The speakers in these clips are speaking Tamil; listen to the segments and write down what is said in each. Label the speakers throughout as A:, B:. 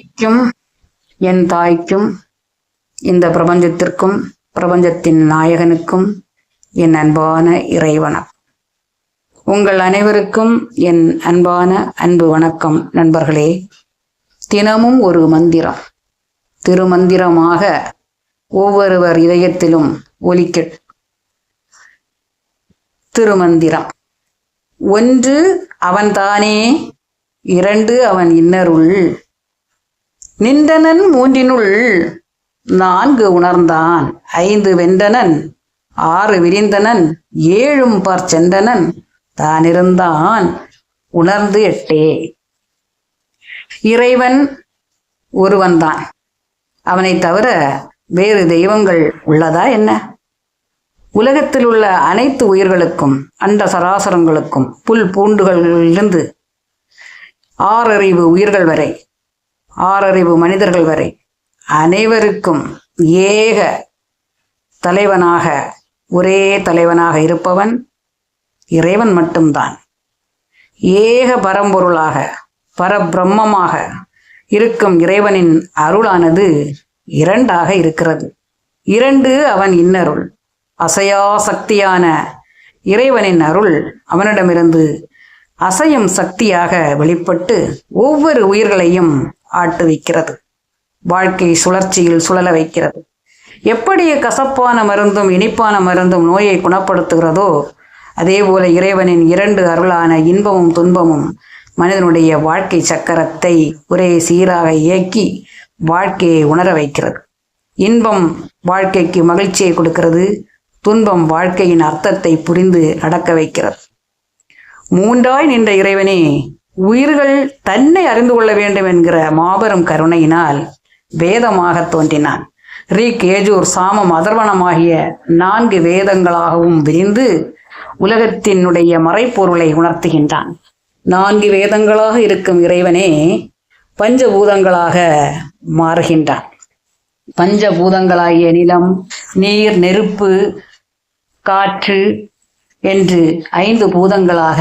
A: தாய்க்கும் என் தாய்க்கும் இந்த பிரபஞ்சத்திற்கும் பிரபஞ்சத்தின் நாயகனுக்கும் என் அன்பான இறைவனம் உங்கள் அனைவருக்கும் என் அன்பான அன்பு வணக்கம் நண்பர்களே. தினமும் ஒரு மந்திரம். திருமந்திரமாக ஒவ்வொருவர் இதயத்திலும் ஒலிக்க திருமந்திரம். ஒன்று அவன்தானே இரண்டு அவன் இன்னருள். நின்றனன் மூன்றினுள் நான்கு உணர்ந்தான். ஐந்து வென்றனன் ஆறு விரிந்தனன் ஏழும் பார் சென்றனன் தானிருந்தான். உணர்ந்து எட்டே. இறைவன் ஒருவன்தான். அவனைத் தவிர வேறு தெய்வங்கள் உள்ளதா என்ன? உலகத்தில் உள்ள அனைத்து உயிர்களுக்கும் அண்ட சராசரங்களுக்கும் புல் பூண்டுகளிலிருந்து ஆறறிவு உயிர்கள் வரை ஆறறிவு மனிதர்கள் வரை அனைவருக்கும் ஏக தலைவனாக ஒரே தலைவனாக இருப்பவன் இறைவன் மட்டும்தான். ஏக பரம்பொருளாக பரபிரம்மமாக இருக்கும் இறைவனின் அருளானது இரண்டாக இருக்கிறது. இரண்டு அவன் இன்னருள் அசையா சக்தியான இறைவனின் அருள் அவனிடமிருந்து அசையும் சக்தியாக வெளிப்பட்டு ஒவ்வொரு உயிர்களையும் ஆட்டு வைக்கிறது. வாழ்க்கை சுழற்சியில் சுழல வைக்கிறது. எப்படி கசப்பான மருந்தும் இனிப்பான மருந்தும் நோயை குணப்படுத்துகிறதோ அதேபோல இறைவனின் இரண்டு அருளான இன்பமும் துன்பமும் மனிதனுடைய வாழ்க்கை சக்கரத்தை ஒரே சீராக இயக்கி வாழ்க்கையை உணர வைக்கிறது. இன்பம் வாழ்க்கைக்கு மகிழ்ச்சியை கொடுக்கிறது. துன்பம் வாழ்க்கையின் அர்த்தத்தை புரிந்து நடக்க வைக்கிறது. மூன்றாய் நின்ற இறைவனே உயிர்கள் தன்னை அறிந்து கொள்ள வேண்டும் என்கிற மாபெரும் கருணையினால் வேதமாக தோன்றினான். ரீக் ஏஜூர் சாமம் அதர்வனமாகிய நான்கு வேதங்களாகவும் விரிந்து உலகத்தினுடைய மறைப்பொருளை உணர்த்துகின்றான். நான்கு வேதங்களாக இருக்கும் இறைவனே பஞ்சபூதங்களாக மாறுகின்றான். பஞ்சபூதங்களாகிய நிலம் நீர் நெருப்பு காற்று என்று ஐந்து பூதங்களாக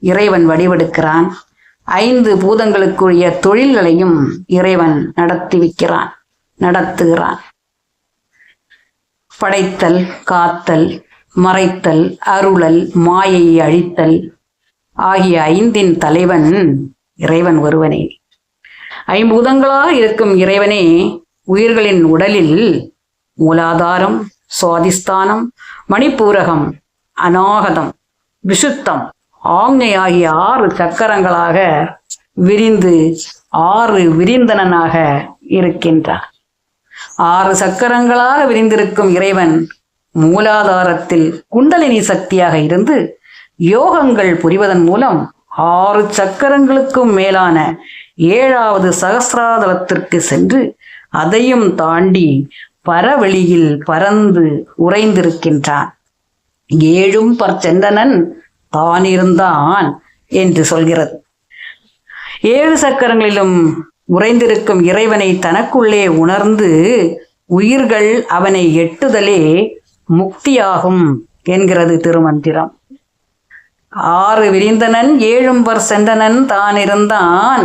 A: இறைவன் வடிவெடுக்கிறான் ஐந்து பூதங்களுக்குரிய தொழில்களையும் இறைவன் நடத்தி வைக்கிறான் நடத்துகிறான். படைத்தல் காத்தல் மறைத்தல் அருளல் மாயையை அழித்தல் ஆகிய ஐந்தின் தலைவன் இறைவன் ஒருவனே. ஐம்பூதங்களாக இருக்கும் இறைவனே உயிர்களின் உடலில் மூலாதாரம் சுவாதிஸ்தானம் மணிப்பூரகம் அநாகதம் விசுத்தம் ஆக்ஞை ஆகிய ஆறு சக்கரங்களாக விரிந்து ஆறு விரிந்தனனாக இருக்கின்றான் ஆறு சக்கரங்களாக விரிந்திருக்கும் இறைவன் மூலாதாரத்தில் குண்டலினி சக்தியாக இருந்து யோகங்கள் புரிவதன் மூலம் ஆறு சக்கரங்களுக்கும் மேலான ஏழாவது சகசிராதலத்திற்கு சென்று அதையும் தாண்டி பரவெளியில் பறந்து உறைந்திருக்கின்றான். ஏழும் பற்சந்தனன் தான் இருந்தான் என்று சொல்கிறது. ஏழு சக்கரங்களிலும் உறைந்திருக்கும் இறைவனை தனக்குள்ளே உணர்ந்து உயிர்கள் அவனை எட்டுதலே முக்தியாகும் என்கிறது திருமந்திரம். ஆறு விரிந்தனன் ஏழும் பர் சென்றனன் தான் இருந்தான்.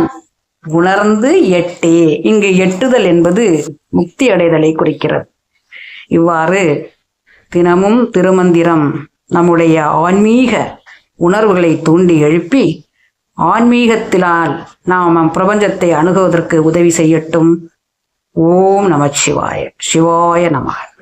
A: உணர்ந்து எட்டே. இங்கு எட்டுதல் என்பது முக்தி அடைதலை குறிக்கிறது. இவ்வாறு தினமும் திருமந்திரம் நம்முடைய ஆன்மீக உணர்வுகளை தூண்டி எழுப்பி ஆன்மீகத்தினால் நாம் பிரபஞ்சத்தை அணுகுவதற்கு உதவி செய்யட்டும். ஓம் நமச்சிவாய சிவாய நமக